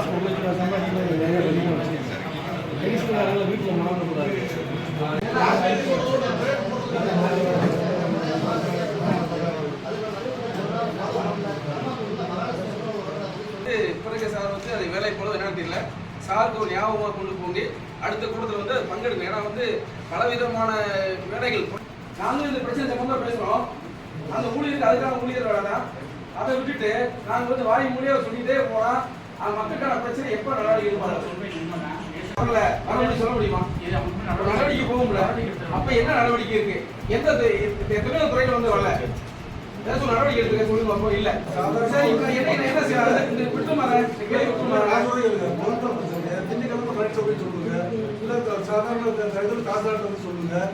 காசு ஒரு லட்சம் சம்பாதிக்கிறது நிறைய அதிகமாக வச்சுருக்கேன் வயசுக்காரங்கள வீட்டில் மாறக்கூடாது பிறகு சார் வந்து அது வேலை போல என்னன்னு தெரியல. சாருக்கு ஒரு ஞாபகமாக கொண்டு போங்க அடுத்த கூட்டத்தில் வந்து பங்கெடுக்கும். ஏன்னா வந்து பலவிதமான வேலைகள். நாங்களும் இந்த பிரச்சனை சம்பந்தமாக பேசுகிறோம் அந்த ஊழியருக்கு அதுக்கான ஊழியர் தான். அதை விட்டுட்டு நாங்கள் வந்து வாய் மூலியாக சொல்லிகிட்டே போனால் மக்களுக்கான பிரச்சனை எப்போ நடவடிக்கை எடுப்பாங்க வரல வரல சொல்ல முடியுமா? அப்ப நடவடிக்கை போகும்ல. அப்ப என்ன நடவடிக்கை இருக்கு? எந்த து- எத்தனையோ துறையில வந்து வரல. ஏதாச்சும் நடவடிக்கை எடுத்துக்க சொல்லுங்க அப்போ இல்ல. சரி இப்ப என்ன என்ன என்ன செய்யறாங்க இந்த விட்டு மாற சொல்லுங்க விட்டு மாற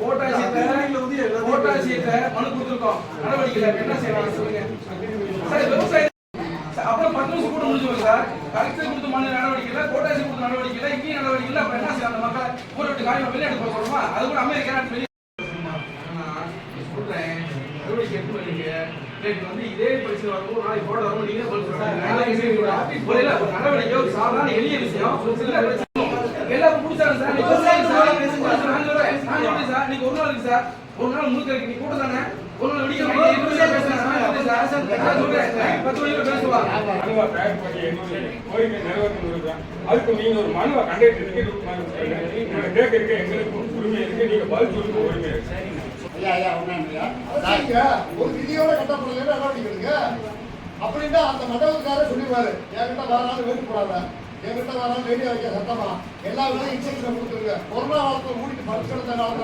கோட்டாட்சியத்தை கோட்டாட்சியத்தை மனு கொடுத்துருக்கோம். நடவடிக்கை இல்லை. என்ன செய்யலாம் சொல்லுங்க. சார் விவசாய அப்புறம் பத்து நிமிஷம் கூட முடிஞ்சுங்க சார்? கலெக்டர் கொடுத்த மனு நடவடிக்கை இல்லை கோட்டாட்சி கொடுத்த நடவடிக்கை இல்லை இங்கேயும் நடவடிக்கை இல்லை அப்ப என்ன செய்யலாம் அந்த மக்களை ஊரை விட்டு காரியமா வெளிநாட்டு போக சொல்லுமா அது கூட அமெரிக்கா நாட்டு வெளியே நான் சொல்றேன் நடவடிக்கை எடுத்து வைங்க இன்னைக்கு வந்து இதே பிரச்சனை வரும்போது நாளைக்கு போட வரும் நீங்க பதில் சொல்லுங்க. ஒரு இல்ல, ஒரு நடவடிக்கை ஒரு சாதாரண எளிய விஷயம் சில பிரச்சனை எல்லாரும் முடிச்சாங்க சார் நீங்க பேசுங்க சார் நான் சொல்றேன் நான் சொல்றேன் சார் நீங்க ஒரு நாள் இருக்கு சார் ஒரு நாள் முழுக்க இருக்கு நீ கூட தானே ஒரு நாள் விடிய. அதுக்கு நீங்க ஒரு மனுவை கேட்க இருக்க எங்களுக்கு உரிமை இருக்கு நீங்க பதில் சொல்லுங்க உரிமை ஒரு விதியோட கட்டப்படல நடவடிக்கை எடுங்க அப்படின்னா அந்த மண்டபத்துக்காரர் சொல்லிடுவாரு என்கிட்ட வராது வேண்டு போடாத என்கிட்ட வராது வேண்டிய வைக்க சத்தமா எல்லா வேலையும் இன்செக்ஷன் கொடுத்துருங்க கொரோனா காலத்துல மூடிட்டு பரிசு நாள்